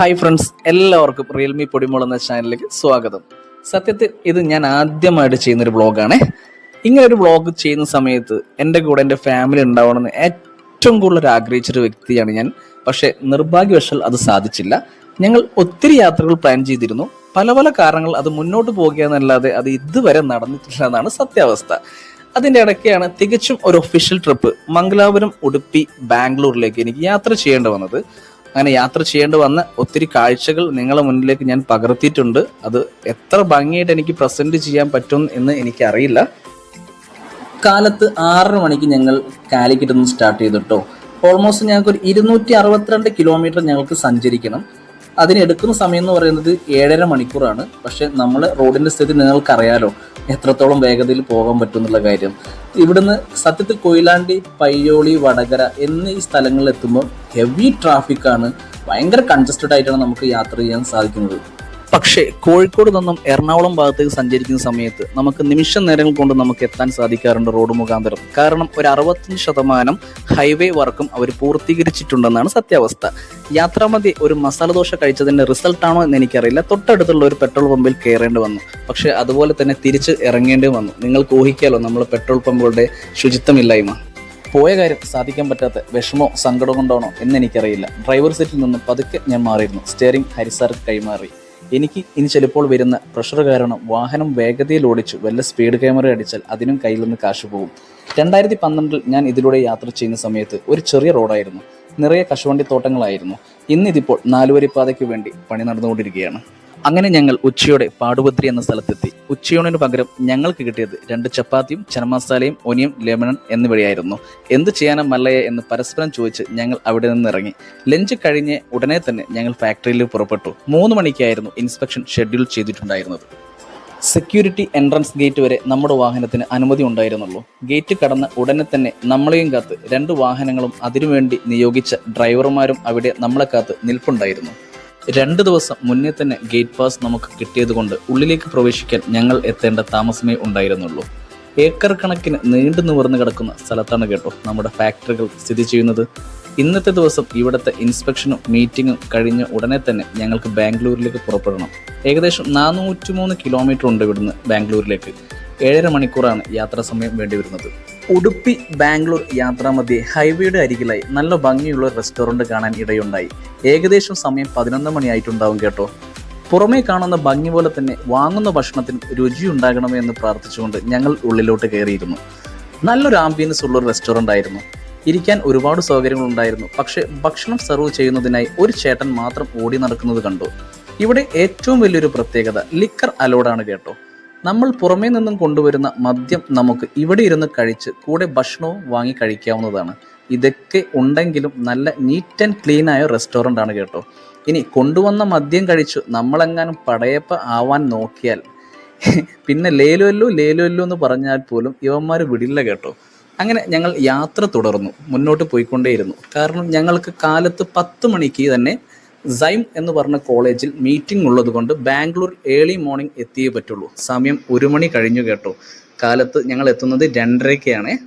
Hi friends എല്ലാവർക്കും Realme Podimol എന്ന ചാനലിലേക്ക് സ്വാഗതം. സത്യത്തിൽ ഇത് ഞാൻ ആദ്യമായിട്ട് ചെയ്യുന്നൊരു ബ്ലോഗാണ് ഇങ്ങനെ ഒരു ബ്ലോഗ് ചെയ്യുന്ന സമയത്ത് എന്റെ കൂടെ എന്റെ ഫാമിലി ഉണ്ടാവണമെന്ന് ഏറ്റവും കൂടുതൽ ആഗ്രഹിച്ചൊരു വ്യക്തിയാണ് ഞാൻ. പക്ഷേ നിർഭാഗ്യവശാൽ അത് സാധിച്ചില്ല. ഞങ്ങൾ ഒത്തിരി യാത്രകൾ പ്ലാൻ ചെയ്തിരുന്നു. പല പല കാരണങ്ങൾ അത് മുന്നോട്ട് പോകുകയെന്നല്ലാതെ അത് ഇതുവരെ നടന്നിട്ടില്ല എന്നാണ് സത്യാവസ്ഥ. അതിന്റെ ഇടയ്ക്കാണ് തികച്ചും ഒരു ഒഫീഷ്യൽ ട്രിപ്പ് മംഗലാപുരം ഉടുപ്പി ബാംഗ്ലൂരിലേക്ക് എനിക്ക് യാത്ര ചെയ്യേണ്ടി വന്നത്. അങ്ങനെ യാത്ര ചെയ്യേണ്ടി വന്ന ഒത്തിരി കാഴ്ചകൾ നിങ്ങളെ മുന്നിലേക്ക് ഞാൻ പകർത്തിയിട്ടുണ്ട്. അത് എത്ര ഭംഗിയായിട്ട് എനിക്ക് പ്രസന്റ് ചെയ്യാൻ പറ്റും എന്ന് എനിക്കറിയില്ല. കാലത്ത് ആറര മണിക്ക് ഞങ്ങൾ കാലിക്കറ്റ് നിന്ന് സ്റ്റാർട്ട് ചെയ്തിട്ടോ ഓൾമോസ്റ്റ് ഞങ്ങൾക്ക് ഒരു ഇരുന്നൂറ്റി അറുപത്തിരണ്ട് കിലോമീറ്റർ ഞങ്ങൾക്ക് സഞ്ചരിക്കണം. അതിന് എടുക്കുന്ന സമയം എന്ന് പറയുന്നത് ഏഴര മണിക്കൂറാണ്. പക്ഷെ നമ്മൾ റോഡിന്റെ സ്ഥിതി നിങ്ങൾക്കറിയാലോ. എത്രത്തോളം വേഗതയിൽ പോകാൻ പറ്റും എന്നുള്ള കാര്യം. ഇവിടുന്ന് സത്യത്തിൽ കൊയിലാണ്ടി പയ്യോളി വടകര എന്നീ സ്ഥലങ്ങളിൽ എത്തുമ്പോൾ ഹെവി ട്രാഫിക്കാണ് ഭയങ്കര കൺജസ്റ്റഡ് ആയിട്ടാണ് നമുക്ക് യാത്ര ചെയ്യാൻ സാധിക്കുന്നത്. പക്ഷേ കോഴിക്കോട് നിന്നും എറണാകുളം ഭാഗത്തേക്ക് സഞ്ചരിക്കുന്ന സമയത്ത് നമുക്ക് നിമിഷ നേരങ്ങൾ കൊണ്ട് നമുക്ക് എത്താൻ സാധിക്കാറുണ്ട് റോഡ് മുഖാന്തരം. കാരണം ഒരു അറുപത്തഞ്ച് ശതമാനം ഹൈവേ വർക്കും അവർ പൂർത്തീകരിച്ചിട്ടുണ്ടെന്നാണ് സത്യാവസ്ഥ. യാത്രാമതി ഒരു മസാല ദോശ കഴിച്ചതിന്റെ റിസൾട്ട് ആണോ എന്ന് എനിക്കറിയില്ല. തൊട്ടടുത്തുള്ള ഒരു പെട്രോൾ പമ്പിൽ കയറേണ്ടി വന്നു. പക്ഷേ അതുപോലെ തന്നെ തിരിച്ച് ഇറങ്ങേണ്ടി വന്നു. നിങ്ങൾക്ക് ഊഹിക്കാലോ നമ്മൾ പെട്രോൾ പമ്പുകളുടെ ശുചിത്വമില്ലായ്മ. പോയ കാര്യം സാധിക്കാൻ പറ്റാത്ത വിഷമോ സങ്കടം കൊണ്ടാണോ എന്ന് എനിക്കറിയില്ല. ഡ്രൈവർ സീറ്റിൽ നിന്ന് പതുക്കെ ഞാൻ മാറിയിരുന്നു. സ്റ്റിയറിംഗ് ഹരിസാർക്ക് കൈമാറി. എനിക്ക് ഇനി ചിലപ്പോൾ വരുന്ന പ്രഷർ കാരണം വാഹനം വേഗതയിൽ ഓടിച്ചു വല്ല സ്പീഡ് ക്യാമറ അടിച്ചാൽ അതിനും കയ്യിൽ നിന്ന് കാശ് പോകും. രണ്ടായിരത്തി പന്ത്രണ്ടിൽ ഞാൻ ഇതിലൂടെ യാത്ര ചെയ്യുന്ന സമയത്ത് ഒരു ചെറിയ റോഡായിരുന്നു. നിറയെ കശുവണ്ടി തോട്ടങ്ങളായിരുന്നു ഇന്നിതിപ്പോൾ നാലുവരിപ്പാതയ്ക്ക് വേണ്ടി പണി നടന്നുകൊണ്ടിരിക്കുകയാണ്. അങ്ങനെ ഞങ്ങൾ ഉച്ചയോടെ പാടുപത്രി എന്ന സ്ഥലത്തെത്തി. ഉച്ചയൂണിന് പകരം ഞങ്ങൾക്ക് കിട്ടിയത് രണ്ട് ചപ്പാത്തിയും ചനമസാലയും ഒനിയും ലെമണൻ എന്നിവയായിരുന്നു. എന്ത് ചെയ്യാനാ മല്ലയ എന്ന് പരസ്പരം ചോദിച്ച് ഞങ്ങൾ അവിടെ നിന്ന് ഇറങ്ങി ലഞ്ച് കഴിഞ്ഞ് ഉടനെ തന്നെ ഞങ്ങൾ ഫാക്ടറിയിൽ പുറപ്പെട്ടു. മൂന്ന് മണിക്കായിരുന്നു ഇൻസ്പെക്ഷൻ ഷെഡ്യൂൾ ചെയ്തിട്ടുണ്ടായിരുന്നത്. സെക്യൂരിറ്റി എൻട്രൻസ് ഗേറ്റ് വരെ നമ്മുടെ വാഹനത്തിന് അനുമതി ഉണ്ടായിരുന്നുള്ളൂ. ഗേറ്റ് കടന്ന് ഉടനെ തന്നെ നമ്മളെയും കാത്ത് രണ്ട് വാഹനങ്ങളും അതിനുവേണ്ടി നിയോഗിച്ച ഡ്രൈവർമാരും അവിടെ നമ്മളെ കാത്ത് നിൽപ്പുണ്ടായിരുന്നു. രണ്ട് ദിവസം മുന്നേ തന്നെ ഗേറ്റ് പാസ് നമുക്ക് കിട്ടിയതുകൊണ്ട് ഉള്ളിലേക്ക് പ്രവേശിക്കാൻ ഞങ്ങൾ എത്തേണ്ട താമസമേ ഉണ്ടായിരുന്നുള്ളൂ. ഏക്കർ കണക്കിന് നീണ്ടു നിവർന്ന് കിടക്കുന്ന സ്ഥലത്താണ് കേട്ടോ നമ്മുടെ ഫാക്ടറികൾ സ്ഥിതി ചെയ്യുന്നത്. ഇന്നത്തെ ദിവസം ഇവിടുത്തെ ഇൻസ്പെക്ഷനും മീറ്റിങ്ങും കഴിഞ്ഞ ഉടനെ തന്നെ ഞങ്ങൾക്ക് ബാംഗ്ലൂരിലേക്ക് പുറപ്പെടണം. ഏകദേശം നാനൂറ്റി മൂന്ന് കിലോമീറ്റർ ഉണ്ട് ഇവിടുന്ന് ബാംഗ്ലൂരിലേക്ക്. ഏഴര മണിക്കൂറാണ് യാത്രാ സമയം വേണ്ടി വരുന്നത് ഉടുപ്പി ബാംഗ്ലൂർ യാത്രാമധ്യേ ഹൈവേയുടെ അരികിലായി നല്ല ഭംഗിയുള്ള റെസ്റ്റോറന്റ് കാണാൻ ഇടയുണ്ടായി. ഏകദേശം സമയം പതിനൊന്ന് മണിയായിട്ടുണ്ടാവും കേട്ടോ. പുറമേ കാണുന്ന ഭംഗി പോലെ തന്നെ വാങ്ങുന്ന ഭക്ഷണത്തിന് രുചി ഉണ്ടാകണമേ എന്ന് പ്രാർത്ഥിച്ചുകൊണ്ട് ഞങ്ങൾ ഉള്ളിലോട്ട് കയറിയിരുന്നു. നല്ലൊരു ആംബിയൻസ് ഉള്ളൊരു റെസ്റ്റോറന്റ് ആയിരുന്നു. ഇരിക്കാൻ ഒരുപാട് സൗകര്യങ്ങൾ ഉണ്ടായിരുന്നു പക്ഷേ ഭക്ഷണം സെർവ് ചെയ്യുന്നതിനായി ഒരു ചേട്ടൻ മാത്രം ഓടി നടക്കുന്നത് കണ്ടു. ഇവിടെ ഏറ്റവും വലിയൊരു പ്രത്യേകത ലിക്കർ അലോഡാണ് കേട്ടോ. നമ്മൾ പുറമേ നിന്നും കൊണ്ടുവരുന്ന മദ്യം നമുക്ക് ഇവിടെ ഇരുന്ന് കഴിച്ച് കൂടെ ഭക്ഷണവും വാങ്ങി കഴിക്കാവുന്നതാണ്. ഇതൊക്കെ ഉണ്ടെങ്കിലും നല്ല നീറ്റ് ആൻഡ് ക്ലീൻ ആയ റെസ്റ്റോറന്റ് ആണ് കേട്ടോ. ഇനി കൊണ്ടുവന്ന മദ്യം കഴിച്ചു നമ്മളെങ്ങാനും പടയപ്പ ആവാൻ നോക്കിയാൽ പിന്നെ ലേലുവല്ലോ ലേലുവല്ലോ എന്ന് പറഞ്ഞാൽ പോലും ഇവന്മാർ വിടില്ല കേട്ടോ. അങ്ങനെ ഞങ്ങൾ യാത്ര തുടർന്നു മുന്നോട്ട് പോയിക്കൊണ്ടേയിരുന്നു. കാരണം ഞങ്ങൾക്ക് കാലത്ത് പത്ത് മണിക്ക് തന്നെ സൈം എന്ന് പറഞ്ഞ കോളേജിൽ മീറ്റിംഗ് ഉള്ളതുകൊണ്ട് ബാംഗ്ലൂർ ഏർലി മോർണിംഗ് എത്തിയേ പറ്റുള്ളൂ. സമയം ഒരു മണി കഴിഞ്ഞു കേട്ടോ. കാലത്ത് ഞങ്ങൾ എത്തുന്നത് രണ്ടരയ്ക്കാണ്.